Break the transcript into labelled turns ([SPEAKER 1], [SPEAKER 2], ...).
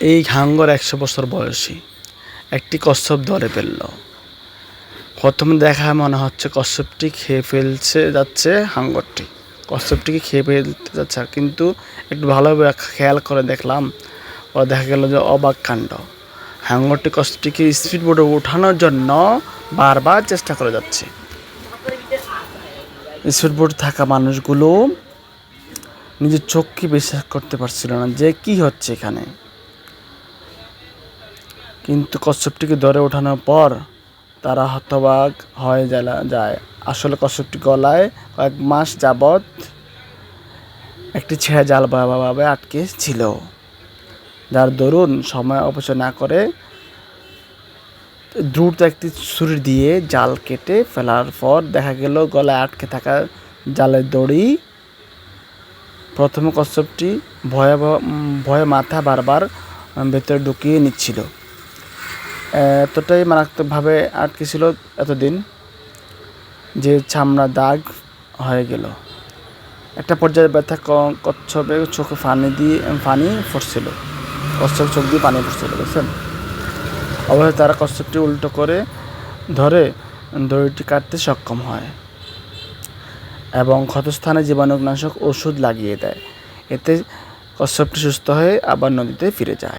[SPEAKER 1] এই হাঙ্গর একশো বছর বয়সী। একটি কচ্ছপ ধরে ফেলল। প্রথমে দেখা মনে হচ্ছে কচ্ছপটি খেয়ে ফেলছে যাচ্ছে হাঙ্গরটি। কচ্ছপটিকে খেয়ে ফেলতে যাচ্ছে কিন্তু একটু ভালোভাবে খেয়াল করে দেখলাম। ও দেখা গেল যে অবাক কাণ্ড। হাঙ্গরটি কচ্ছপটিকে স্পিড বোর্ডে ওঠানোর জন্য বারবার চেষ্টা করে যাচ্ছে। স্পিড বোর্ড থাকা মানুষগুলো নিজের চোখকে বিশ্বাস করতে পারছিল না যে কি হচ্ছে এখানে। কিন্তু কচ্ছপটিকে ধরে ওঠানোর পর তারা হতবাক হয়ে যায়। আসলে কচ্ছপটি গলায় কয়েক মাস যাবৎ একটি ছেঁড়া জাল ভাবে আটকে ছিল, যার দরুন সময় অপচয় না করে দ্রুত একটি ছুরি দিয়ে জাল কেটে ফেলার পর দেখা গেল গলায় আটকে থাকা জালের দড়ি। প্রথমে কচ্ছপটি ভয়ে ভয়ে মাথা বারবার ভেতরে ঢুকিয়ে নিচ্ছিল। এতটাই মারাত্মকভাবে আটকে ছিল এতদিন যে চামড়া দাগ হয়ে গেল। একটা পর্যায়ে ব্যথা ক- কচ্ছপের চোখে পানি দিয়ে, পানি পড়ছিল কচ্ছপ চোখ দিয়ে পানি পড়ছিল বুঝছেন? অবশ্যই তারা কচ্ছপটি উল্টো করে ধরে দড়িটি কাটতে সক্ষম হয় এবং ক্ষতস্থানে জীবাণুনাশক ওষুধ লাগিয়ে দেয়। এতে কচ্ছপটি সুস্থ হয়ে আবার নদীতে ফিরে যায়।